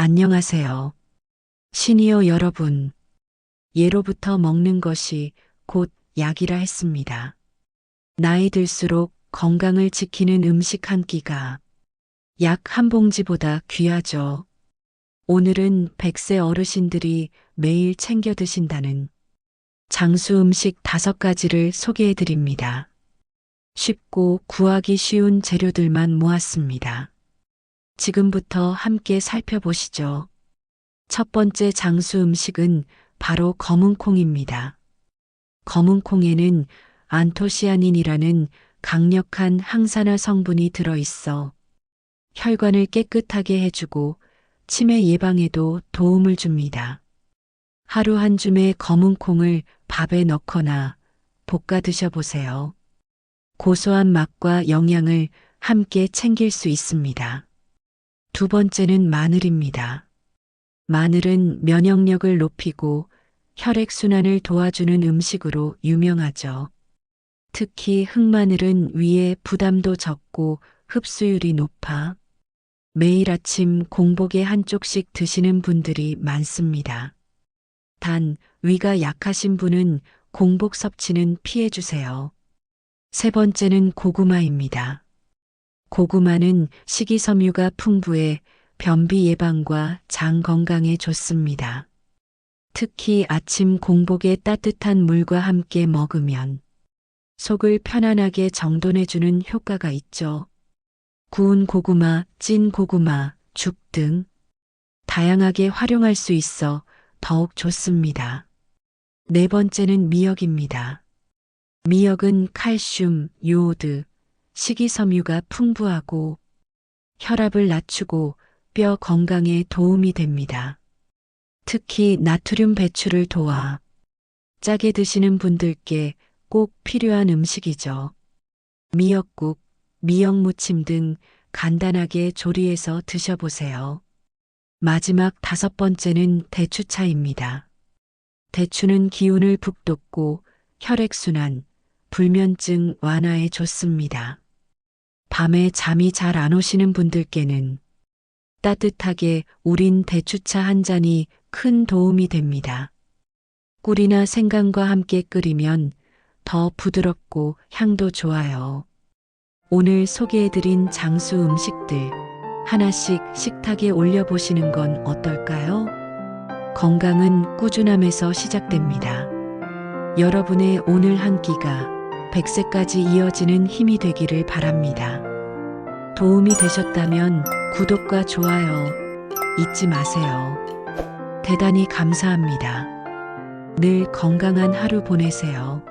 안녕하세요. 시니어 여러분. 예로부터 먹는 것이 곧 약이라 했습니다. 나이 들수록 건강을 지키는 음식 한 끼가 약 한 봉지보다 귀하죠. 오늘은 100세 어르신들이 매일 챙겨 드신다는 장수 음식 다섯 가지를 소개해 드립니다. 쉽고 구하기 쉬운 재료들만 모았습니다. 지금부터 함께 살펴보시죠. 첫 번째 장수 음식은 바로 검은콩입니다. 검은콩에는 안토시아닌이라는 강력한 항산화 성분이 들어있어 혈관을 깨끗하게 해주고 치매 예방에도 도움을 줍니다. 하루 한 줌의 검은콩을 밥에 넣거나 볶아 드셔보세요. 고소한 맛과 영양을 함께 챙길 수 있습니다. 두 번째는 마늘입니다. 마늘은 면역력을 높이고 혈액순환을 도와주는 음식으로 유명하죠. 특히 흑마늘은 위에 부담도 적고 흡수율이 높아 매일 아침 공복에 한 쪽씩 드시는 분들이 많습니다. 단, 위가 약하신 분은 공복 섭취는 피해주세요. 세 번째는 고구마입니다. 고구마는 식이섬유가 풍부해 변비 예방과 장 건강에 좋습니다. 특히 아침 공복에 따뜻한 물과 함께 먹으면 속을 편안하게 정돈해주는 효과가 있죠. 구운 고구마, 찐 고구마, 죽 등 다양하게 활용할 수 있어 더욱 좋습니다. 네 번째는 미역입니다. 미역은 칼슘, 요오드, 식이섬유가 풍부하고 혈압을 낮추고 뼈 건강에 도움이 됩니다. 특히 나트륨 배출을 도와 짜게 드시는 분들께 꼭 필요한 음식이죠. 미역국, 미역무침 등 간단하게 조리해서 드셔보세요. 마지막 다섯 번째는 대추차입니다. 대추는 기운을 북돋고 혈액순환, 불면증 완화에 좋습니다. 밤에 잠이 잘 안 오시는 분들께는 따뜻하게 우린 대추차 한 잔이 큰 도움이 됩니다. 꿀이나 생강과 함께 끓이면 더 부드럽고 향도 좋아요. 오늘 소개해드린 장수 음식들 하나씩 식탁에 올려보시는 건 어떨까요? 건강은 꾸준함에서 시작됩니다. 여러분의 오늘 한 끼가 100세까지 이어지는 힘이 되기를 바랍니다. 도움이 되셨다면 구독과 좋아요 잊지 마세요. 대단히 감사합니다. 늘 건강한 하루 보내세요.